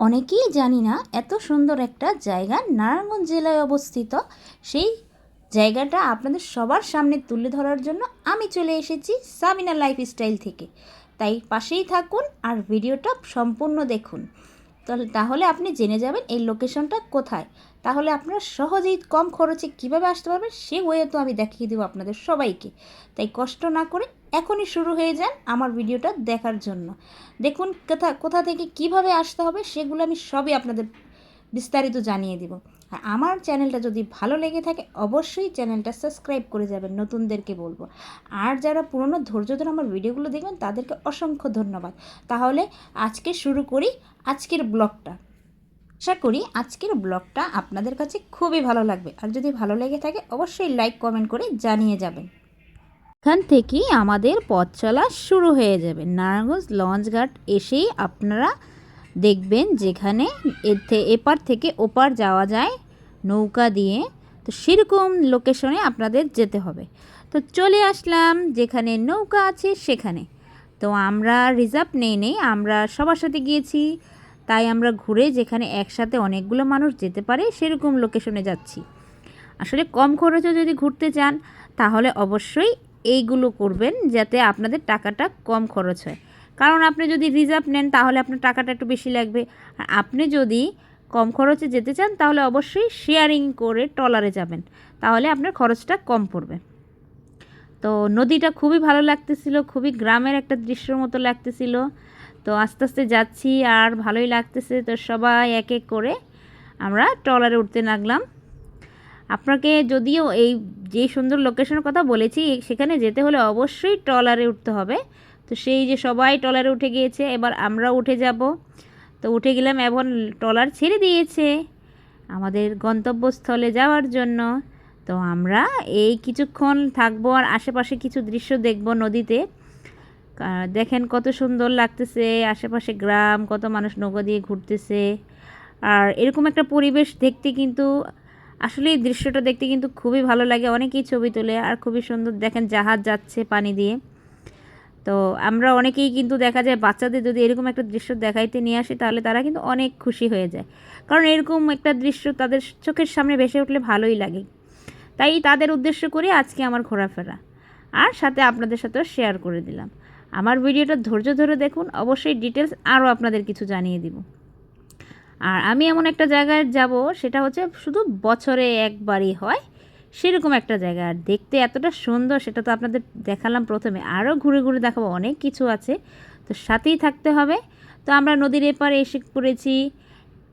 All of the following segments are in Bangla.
অনেকেই জানি না এত সুন্দর একটা জায়গা নারায়ণগঞ্জ জেলায় অবস্থিত। সেই জায়গাটা আপনাদের সবার সামনে তুলে ধরার জন্য আমি চলে এসেছি সাবিনা লাইফস্টাইল থেকে। তাই পাশেই থাকুন আর ভিডিওটা সম্পূর্ণ দেখুন। তাহলে আপনি জেনে যাবেন এই লোকেশনটা কোথায়। তাহলে আপনারা সহজেই কম খরচে কীভাবে আসতে পারবেন সে ওয়ে তো আমি দেখিয়ে দেবো আপনাদের সবাইকে। তাই কষ্ট না করে এখনই শুরু হয়ে যান আমার ভিডিওটা দেখার জন্য। দেখুন কোথা কোথা থেকে কীভাবে আসতে হবে সেগুলো আমি সবই আপনাদের বিস্তারিত জানিয়ে দিব। আর আমার চ্যানেলটা যদি ভালো লেগে থাকে অবশ্যই চ্যানেলটা সাবস্ক্রাইব করে যাবেন, নতুনদেরকে বলব। আর যারা পুরনো ধৈর্য ধরে আমার ভিডিওগুলো দেখবেন তাদেরকে অসংখ্য ধন্যবাদ। তাহলে আজকে শুরু করি আজকের ব্লগটা। আশা করি আজকের ব্লগটা আপনাদের কাছে খুবই ভালো লাগবে। আর যদি ভালো লেগে থাকে, অবশ্যই লাইক, কমেন্ট করে জানিয়ে যাবেন। এখান থেকেই আমাদের পথ চলা শুরু হয়ে যাবে। নারায়ণগঞ্জ লঞ্চ ঘাট এসেই আপনারা দেখবেন যেখানে এপার থেকে ওপার যাওয়া যায় নৌকা দিয়ে। তো সেরকম লোকেশনে আপনাদের যেতে হবে। তো চলে আসলাম যেখানে নৌকা আছে সেখানে। তো আমরা রিজার্ভ নেই নেই, আমরা সবার সাথে গিয়েছি। তাই আমরা ঘুরে যেখানে একসাথে অনেকগুলো মানুষ যেতে পারে, সেরকম লোকেশনে যাচ্ছি। আসলে কম খরচে যদি ঘুরতে চান, তাহলে অবশ্যই এইগুলো করবেন যাতে আপনাদের টাকাটা কম খরচ হয়। কারণ আপনি যদি রিজার্ভ নেন, তাহলে আপনার টাকাটা একটু বেশি লাগবে। আর আপনি যদি কম খরচে যেতে চান, তাহলে অবশ্যই শেয়ারিং করে ট্রলারে যাবেন। তাহলে আপনার খরচটা কম পড়বে। তো নদীটা খুবই ভালো লাগতেছিল, খুবই গ্রামের একটা দৃশ্যের মতো লাগতেছিল। তো আস্তে আস্তে যাচ্ছি আর ভালোই লাগতেছে। তো সবাই এক এক করে আমরা ট্রলারে উঠতে লাগলাম। আপনাকে যদিও এই যে সুন্দর লোকেশনের কথা বলেছি, সেখানে যেতে হলে অবশ্যই ট্রলারে উঠতে হবে। তো সেই যে সবাই ট্রলারে উঠে গিয়েছে, এবার আমরা উঠে যাব। তো উঠে গেলাম এখন ট্রলার ছেড়ে দিয়েছে আমাদের গন্তব্যস্থলে যাওয়ার জন্য। তো আমরা এই কিছুক্ষণ থাকব আর আশেপাশে কিছু দৃশ্য দেখব নদীতে। দেখেন কত সুন্দর লাগতেছে, আশেপাশে গ্রাম, কত মানুষ নৌকা দিয়ে ঘুরতেছে। আর এরকম একটা পরিবেশ দেখতে কিন্তু, আসলে এই দৃশ্যটা দেখতে কিন্তু খুবই ভালো লাগে, অনেকেই ছবি তোলে আর খুবই সুন্দর। দেখেন জাহাজ যাচ্ছে পানি দিয়ে। তো আমরা অনেকেই কিন্তু দেখা যায় বাচ্চাদের যদি এরকম একটা দৃশ্য দেখাইতে নিয়ে আসি, তাহলে তারা কিন্তু অনেক খুশি হয়ে যায়। কারণ এরকম একটা দৃশ্য তাদের চোখের সামনে ভেসে উঠলে ভালোই লাগে। তাই তাদের উদ্দেশ্য করে আজকে আমার ঘোরাফেরা। আর সাথে আপনাদের সাথেও শেয়ার করে দিলাম। আমার ভিডিওটা ধৈর্য ধরে দেখুন, অবশ্যই ডিটেলস আরও আপনাদের কিছু জানিয়ে দিব। আর আমি এমন একটা জায়গায় যাব, সেটা হচ্ছে শুধু বছরে একবারই হয়, সেরকম একটা জায়গা। আর দেখতে এতটা সুন্দর, সেটা তো আপনাদের দেখালাম প্রথমে। আরও ঘুরে ঘুরে দেখাবো, অনেক কিছু আছে। তো সাথেই থাকতে হবে। তো আমরা নদীর এপারে এসে পড়েছি।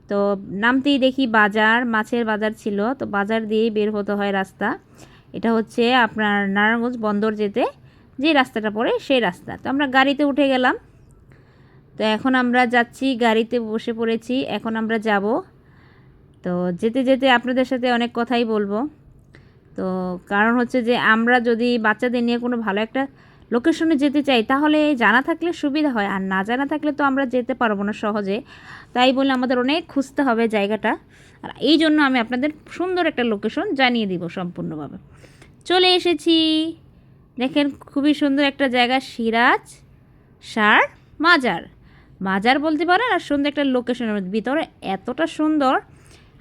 তো নামতেই দেখি বাজার, মাছের বাজার ছিল। তো বাজার দিয়েই বের হতে হয় রাস্তা। এটা হচ্ছে আপনার নারায়ণগঞ্জ বন্দর যেতে। যে রাস্তাটা পড়ে সেই রাস্তা। তো আমরা গাড়িতে উঠে গেলাম। তো এখন আমরা যাচ্ছি, গাড়িতে বসে পড়েছি, এখন আমরা যাব। তো যেতে যেতে আপনাদের সাথে অনেক কথাই বলব। তো কারণ হচ্ছে যে আমরা যদি বাচ্চাদের নিয়ে কোনো ভালো একটা লোকেশনে যেতে চাই, তাহলে জানা থাকলে সুবিধা হয়। আর না জানা থাকলে তো আমরা যেতে পারব না সহজে। তাই বলে আমাদের অনেক খুঁজতে হবে জায়গাটা। আর এই জন্য আমি আপনাদের সুন্দর একটা লোকেশন জানিয়ে দিব সম্পূর্ণভাবে। চলে এসেছি। দেখেন খুবই সুন্দর একটা জায়গা, সিরাজ, সার, মাজার। মাজার বলতে পারেন আর সুন্দর একটা লোকেশনের মধ্যে ভিতরে। এতটা সুন্দর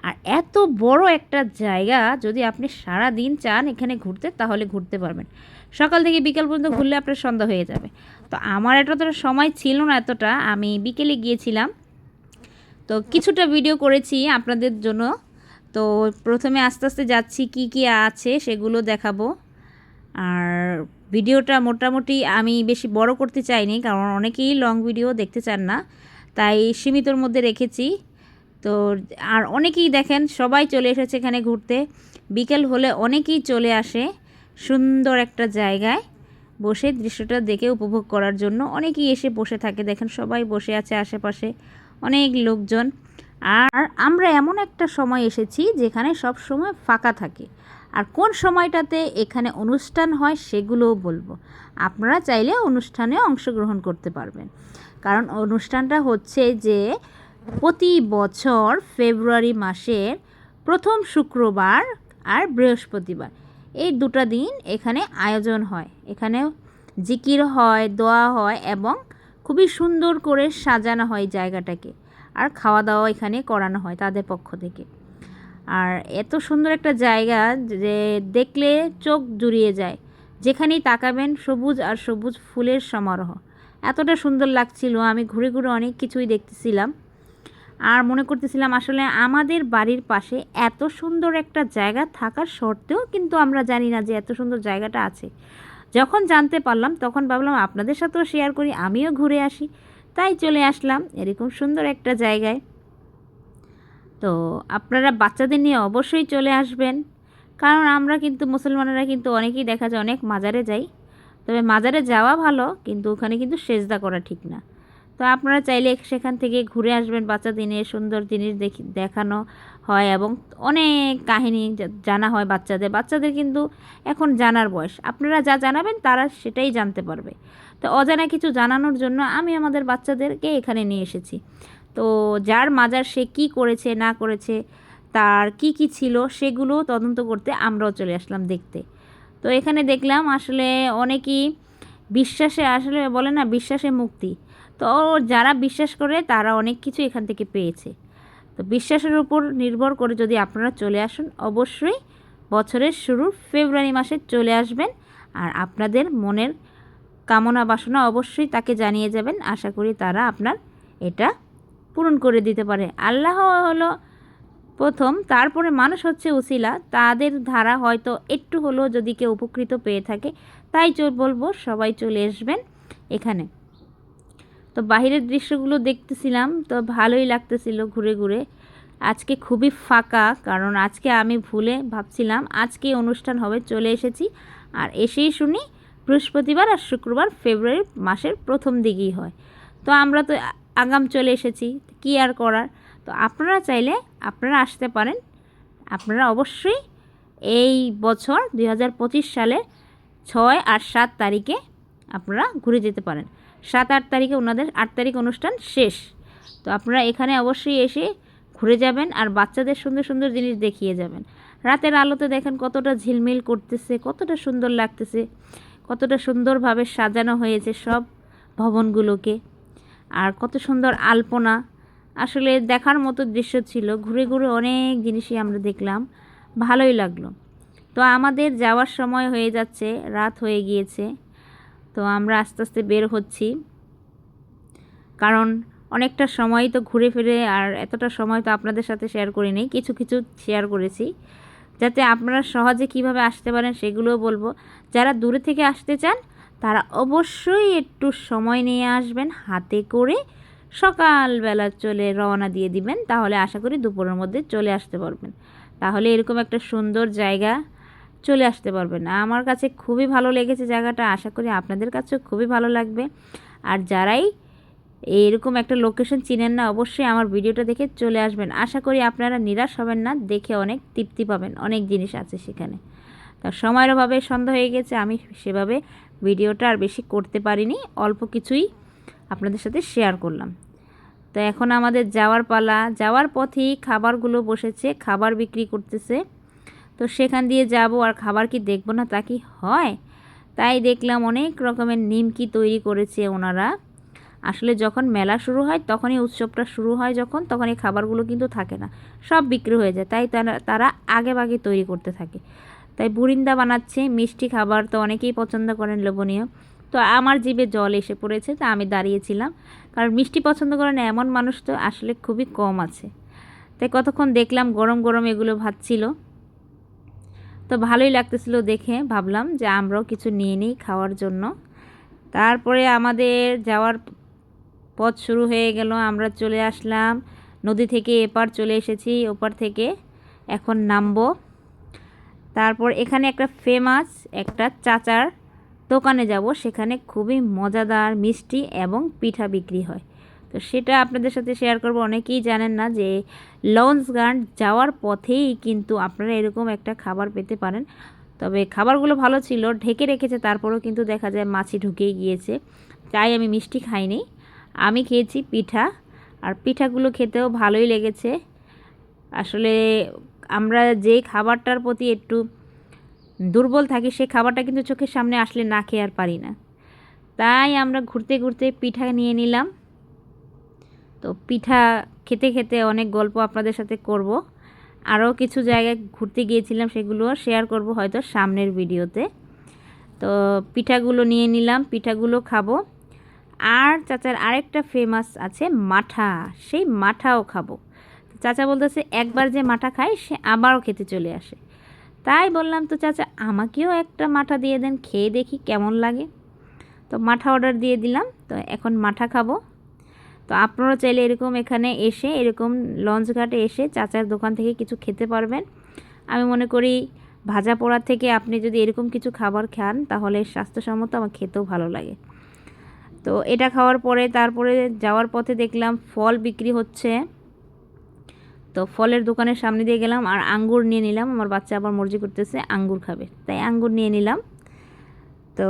আর এত বড় একটা জায়গা, যদি আপনি সারা দিন চান এখানে ঘুরতে, তাহলে ঘুরতে পারবেন। সকাল থেকে বিকেল পর্যন্ত ঘুরলে আপনার সন্ধ্যা হয়ে যাবে। তো আমার এতটা সময় ছিল না এতটা, আমি বিকেলে গিয়েছিলাম। তো কিছুটা ভিডিও করেছি আপনাদের জন্য। তো প্রথমে আস্তে আস্তে যাচ্ছি, কি কি আছে সেগুলো দেখাবো। আর ভিডিওটা মোটামুটি আমি বেশি বড় করতে চাইনি, কারণ অনেকেই লং ভিডিও দেখতে চান না, তাই সীমিতর মধ্যে রেখেছি। তো আর অনেকেই দেখেন, সবাই চলে এসেছে এখানে ঘুরতে। বিকেল হলে অনেকেই চলে আসে সুন্দর একটা জায়গায় বসে দৃশ্যটা দেখে উপভোগ করার জন্য। অনেকেই এসে বসে থাকে, দেখেন সবাই বসে আছে আশেপাশে, অনেক লোকজন। আর আমরা এমন একটা সময় এসেছি যেখানে সব সময় ফাঁকা থাকে। আর কোন সময়টাতে এখানে অনুষ্ঠান হয় সেগুলোও বলব। আপনারা চাইলে অনুষ্ঠানে অংশগ্রহণ করতে পারবেন। কারণ অনুষ্ঠানটা হচ্ছে যে প্রতি বছর ফেব্রুয়ারি মাসের প্রথম শুক্রবার আর বৃহস্পতিবার। এই দুটো দিন এখানে আয়োজন হয়। এখানে জিকির হয়, দোয়া হয় এবং খুবই সুন্দর করে সাজানো হয় জায়গাটাকে। আর খাওয়া দাওয়া এখানে করানো হয় তাদের পক্ষ থেকে। আর এত সুন্দর একটা জায়গা যে দেখলে চোখ জুড়িয়ে যায়। যেখানেই তাকাবেন সবুজ আর সবুজ ফুলের সমারোহ। এতটা সুন্দর লাগছিল, আমি ঘুরে ঘুরে অনেক কিছুই দেখতেছিলাম। আর মনে করতেছিলাম আসলে আমাদের বাড়ির পাশে এত সুন্দর একটা জায়গা থাকার সত্ত্বেও কিন্তু আমরা জানি না যে এত সুন্দর জায়গাটা আছে। যখন জানতে পারলাম, তখন ভাবলাম আপনাদের সাথেও শেয়ার করি, আমিও ঘুরে আসি। তাই চলে আসলাম এরকম সুন্দর একটা জায়গায়। তো আপনারা বাচ্চাদের নিয়ে অবশ্যই চলে আসবেন। কারণ আমরা কিন্তু মুসলমানেরা কিন্তু অনেকেই দেখা যায় অনেক মাজারে যাই। তবে মাজারে যাওয়া ভালো, কিন্তু ওখানে কিন্তু সেজদা করা ঠিক না। তো আপনারা চাইলে সেখান থেকে ঘুরে আসবেন বাচ্চাদের নিয়ে, সুন্দর জিনিস দেখি, দেখানো হয় এবং অনেক কাহিনী জানা হয় বাচ্চাদের। বাচ্চাদের কিন্তু এখন জানার বয়স। আপনারা যা জানাবেন তারা সেটাই জানতে পারবে। তো অজানা কিছু জানানোর জন্য আমি আমাদের বাচ্চাদেরকে এখানে নিয়ে এসেছি। তো যার মাজার সে কি করেছে, না করেছে, তার কি কি ছিল সেগুলো তদন্ত করতে আমরাও চলে আসলাম দেখতে। তো এখানে দেখলাম আসলে অনেকেই বিশ্বাসে আসলে বলে না বিশ্বাসে মুক্তি। তো যারা বিশ্বাস করে তারা অনেক কিছু এখান থেকে পেয়েছে। তো বিশ্বাসের উপর নির্ভর করে যদি আপনারা চলে আসুন, অবশ্যই বছরের শুরু ফেব্রুয়ারি মাসে চলে আসবেন আর আপনাদের মনের কামনা বাসনা অবশ্যই তাকে জানিয়ে যাবেন। আশা করি তারা আপনার এটা পূরণ করে দিতে পারে। আল্লাহ হলো প্রথম, তারপরে মানুষ হচ্ছে উসিলা। তাদের ধারা হয়তো একটু হলেও যদি কেউ উপকৃত পেয়ে থাকে, তাই বলব সবাই চলে আসবেন এখানে। তো বাহিরের দৃশ্যগুলো দেখতেছিলাম, তো ভালোই লাগতেছিল ঘুরে ঘুরে। আজকে খুবই ফাঁকা, কারণ আজকে আমি ভুলে ভাবছিলাম, আজকে অনুষ্ঠান হবে, চলে এসেছি। আর এসেই শুনি বৃহস্পতিবার আর শুক্রবার ফেব্রুয়ারি মাসের প্রথম দিকেই হয়। তো আমরা তো আগাম চলে এসেছি, কি আর করার? তো আপনারা চাইলে আপনারা আসতে পারেন। আপনারা অবশ্যই এই বছর দু হাজার পঁচিশ সালে ছয় আর সাত তারিখে আপনারা ঘুরে যেতে পারেন। সাত আট তারিখে ওনাদের আট তারিখ অনুষ্ঠান শেষ। তো আপনারা এখানে অবশ্যই এসে ঘুরে যাবেন আর বাচ্চাদের সুন্দর সুন্দর জিনিস দেখিয়ে যাবেন। রাতের আলোতে দেখেন কতটা ঝিলমিল করতেছে, কতটা সুন্দর লাগতেছে, কতটা সুন্দরভাবে সাজানো হয়েছে সব ভবনগুলোকে। আর কত সুন্দর আলপনা। আসলে দেখার মতো দৃশ্য ছিল, ঘুরে ঘুরে অনেক জিনিসই আমরা দেখলাম, ভালোই লাগল। তো আমাদের যাওয়ার সময় হয়ে যাচ্ছে, রাত হয়ে গিয়েছে, তো আমরা আস্তে আস্তে বের হচ্ছি। কারণ অনেকটা সময় তো ঘুরে ফিরে আর এতটা সময় তো আপনাদের সাথে শেয়ার করিনি কিছু কিছু শেয়ার করেছি। যাতে আপনারা সহজে কীভাবে আসতে পারেন সেগুলোও বলব। যারা দূরে থেকে আসতে চান তারা অবশ্যই একটু সময় নিয়ে আসবেন, হাতে করে সকালবেলা চলে রওনা দিয়ে দিবেন, তাহলে আশা করি দুপুরের মধ্যে চলে আসতে পারবেন। তাহলে এরকম একটা সুন্দর জায়গা চলে আসতে পারবেন। আমার কাছে খুবই ভালো লেগেছে জায়গাটা, আশা করি আপনাদের কাছেও খুবই ভালো লাগবে। আর যারাই এরকম একটা লোকেশন চিনেন না, অবশ্যই আমার ভিডিওটা দেখে চলে আসবেন। আশা করি আপনারা নিরাশ হবেন না, দেখে অনেক তৃপ্তি পাবেন, অনেক জিনিস আছে সেখানে। তা সময়ের অভাবে সন্দেহ হয়ে গেছে, আমি সেভাবে ভিডিওটা আর বেশি করতে পারিনি, অল্প কিছুই আপনাদের সাথে শেয়ার করলাম। তো এখন আমাদের যাওয়ার পালা, যাওয়ার পথেই খাবারগুলো বসেছে, খাবার বিক্রি করতেছে। তো সেখান দিয়ে যাব আর খাবার কি দেখব না তা কি হয়? তাই দেখলাম অনেক রকমের নিমকি তৈরি করেছে ওনারা। আসলে যখন মেলা শুরু হয়, তখনই উৎসবটা শুরু হয় যখন তখন এই খাবারগুলো কিন্তু থাকে না। সব বিক্রি হয়ে যায়, তাই তারা আগে বাগে তৈরি করতে থাকে। তাই বুরিন্দা বানাচ্ছে, মিষ্টি খাবার তো অনেকেই পছন্দ করেন লোভনীয়। তো আমার জিভে জল এসে পড়েছে, তা আমি দাঁড়িয়েছিলাম। কারণ মিষ্টি পছন্দ করেন এমন মানুষ তো আসলে খুবই কম আছে। তাই কতক্ষণ দেখলাম গরম গরম এগুলো ভাবছিল তো ভালোই লাগতেছিল দেখে, ভাবলাম যে আমরাও কিছু নিয়ে নিই খাওয়ার জন্য। তারপরে আমাদের যাওয়ার পথ শুরু হয়ে গেল, আমরা চলে আসলাম। নদী থেকে এপার চলে এসেছি, ওপার থেকে এখন নামবো। তারপর এখানে একটা ফেমাস একটা চাচার দোকানে যাব। সেখানে খুবই মজাদার, মিষ্টি এবং পিঠা বিক্রি হয়। তো সেটা আপনাদের সাথে শেয়ার করব। অনেকেই জানেন না যে লঞ্চ গান যাওয়ার পথেই কিন্তু আপনারা এরকম একটা খাবার পেতে পারেন। তবে খাবারগুলো ভালো ছিল, ঢেকে রেখেছে, তারপরেও কিন্তু দেখা যায় মাছি ঢুকেই গিয়েছে। তাই আমি মিষ্টি খাইনি। আমি খেয়েছি পিঠা, আর পিঠাগুলো খেতেও ভালোই লেগেছে। আসলে আমরা যেই খাবারটার প্রতি একটু দুর্বল থাকি, সে খাবারটা কিন্তু চোখের সামনে আসলে না খেয়ে আর পারি না। তাই আমরা ঘুরতে ঘুরতে পিঠা নিয়ে নিলাম। তো পিঠা খেতে খেতে অনেক গল্প আপনাদের সাথে করব। আরও কিছু জায়গায় ঘুরতে গিয়েছিলাম, সেগুলো শেয়ার করব হয়তো সামনের ভিডিওতে। তো পিঠাগুলো নিয়ে নিলাম, পিঠাগুলো খাব। আর চাচার আরেকটা ফেমাস আছে, মাঠা। সেই মাঠাও খাব। চাচা বলতেছে, একবার যে মাঠা খায় সে আবারও খেতে চলে আসে। তাই বললাম, তো চাচা, আমাকেও একটা মাঠা দিয়ে দেন, খেয়ে দেখি কেমন লাগে। তো মাঠা অর্ডার দিয়ে দিলাম, তো এখন মাঠা খাব। তো আপনারা চাইলে এরকম এখানে এসে, এরকম লঞ্চ ঘাটে এসে চাচার দোকান থেকে কিছু খেতে পারবেন। আমি মনে করি, ভাজা পোড়ার থেকে আপনি যদি এরকম কিছু খাবার খান, তাহলে স্বাস্থ্যসম্মত আমার খেতেও ভালো লাগে। তো এটা খাওয়ার পরে, তারপরে যাওয়ার পথে দেখলাম ফল বিক্রি হচ্ছে। তো ফলের দোকানের সামনে দিয়ে গেলাম আর আঙ্গুর নিয়ে নিলাম। আমার বাচ্চা আবার মর্জি করতেছে, আঙ্গুর খাবে। তাই আঙ্গুর নিয়ে নিলাম। তো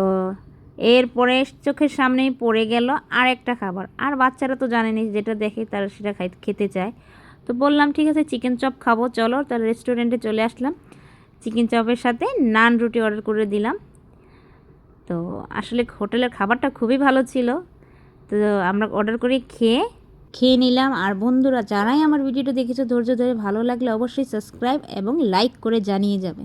এরপরে চোখের সামনেই পড়ে গেল আর একটা খাবার। আর বাচ্চারা তো জানেনি, যেটা দেখে তারা সেটা খাই, খেতে চায়। তো বললাম, ঠিক আছে চিকেন চপ খাব, চলো। তাহলে রেস্টুরেন্টে চলে আসলাম। চিকেন চপের সাথে নান রুটি অর্ডার করে দিলাম। তো আসলে হোটেলের খাবারটা খুবই ভালো ছিল। তো আমরা অর্ডার করে খেয়ে খেয়ে নিলাম। আর বন্ধুরা, যারাই আমার ভিডিওটা দেখেছ ধৈর্য ধরে ভালো লাগলে অবশ্যই সাবস্ক্রাইব এবং লাইক করে জানিয়ে যাবে।